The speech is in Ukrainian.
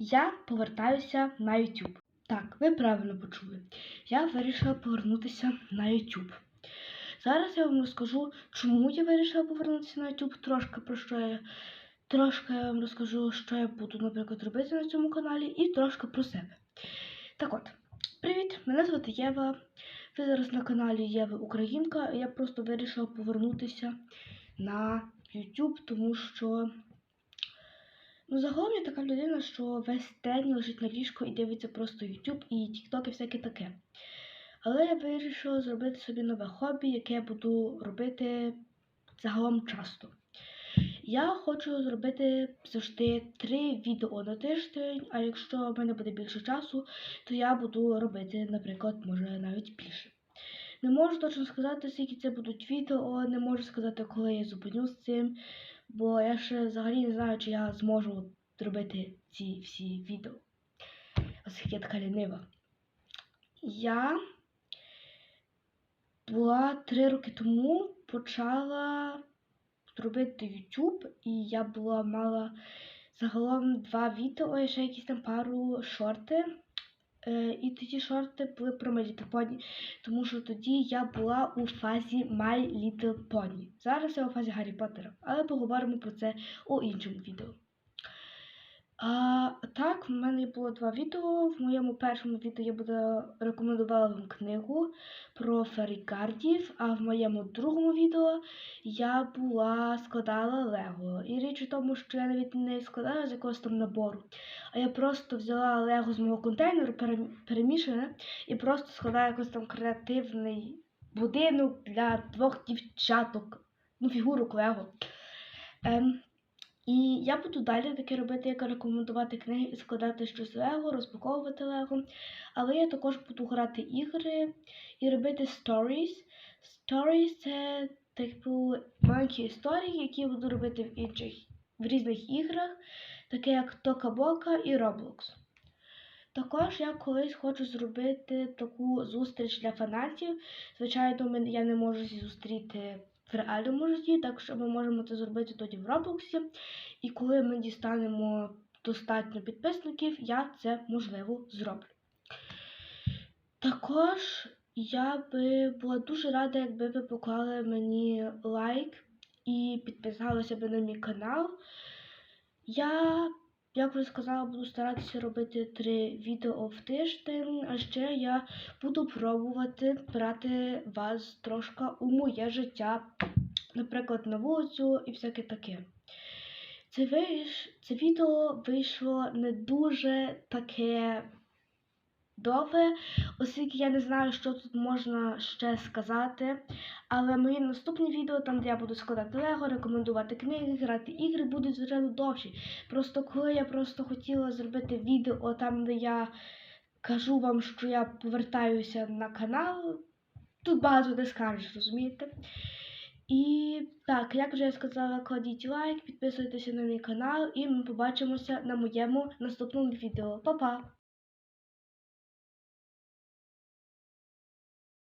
Я повертаюся на YouTube. Так, ви правильно почули. Я вирішила повернутися на YouTube. Зараз я вам розкажу, чому я вирішила повернутися на YouTube, трошки про що я. Трошки я вам розкажу, що я буду, наприклад, робити на цьому каналі, і трошки про себе. Так от, привіт! Мене звати Єва. Ви зараз на каналі Єва Українка. Я просто вирішила повернутися на YouTube, тому що ну, загалом я така людина, що весь день лежить на ліжку і дивиться просто YouTube і TikTok і всяке таке. Але я вирішила зробити собі нове хобі, яке я буду робити загалом часто. Я хочу зробити завжди три відео на тиждень, а якщо в мене буде більше часу, то я буду робити, наприклад, може навіть більше. Не можу точно сказати, скільки це будуть відео, не можу сказати, коли я зупиню з цим, бо я ще взагалі не знаю, чи я зможу зробити ці всі відео. Оскільки я така лінива. Я була три роки тому почала робити YouTube, і я була мала загалом два відео і ще якісь там пару шорти. Е, і тоді шорти були про My Little Pony, тому що тоді я була у фазі My Little Pony. Зараз я у фазі Гаррі Поттера, але поговоримо про це у іншому відео. А, так, в мене було два відео. В моєму першому відео я буду рекомендувала вам книгу про ферікардів, а в моєму другому відео я була складала Лего. І річ у тому, що я навіть не складала з якогось там набору, а я просто взяла Лего з мого контейнеру, перемішане, і просто складала якийсь там креативний будинок для двох дівчаток, ну, фігурок Лего. Ем, і я буду далі таке робити, як рекомендувати книги і складати щось Лего, розпаковувати Лего. Але я також буду грати ігри і робити stories. Stories – це типу маленькі історії, які я буду робити в інших в різних іграх, таке як Тока Бока і Roblox. Також я колись хочу зробити таку зустріч для фанатів. Звичайно, я не можу зустріти в реальному житті, так що ми можемо це зробити тоді в Роблоксі. І коли ми дістанемо достатньо підписників, я це можливо зроблю. Також я би була дуже рада, якби ви поклали мені лайк і підписалися б на мій канал. Я, як вже сказала, буду старатися робити три відео в тиждень, а ще я буду пробувати брати вас трошки у моє життя, наприклад, на вулицю і всяке таке. Це, виш... це відео вийшло не дуже таке довге, оскільки я не знаю, що тут можна ще сказати. Але мої наступні відео, там, де я буду складати лего, рекомендувати книги, грати ігри, будуть звичайно довші. Просто коли я просто хотіла зробити відео там, де я кажу вам, що я повертаюся на канал, тут багато не скажеш, розумієте? І так, як вже я сказала, кладіть лайк, підписуйтеся на мій канал, і ми побачимося на моєму наступному відео. Па-па!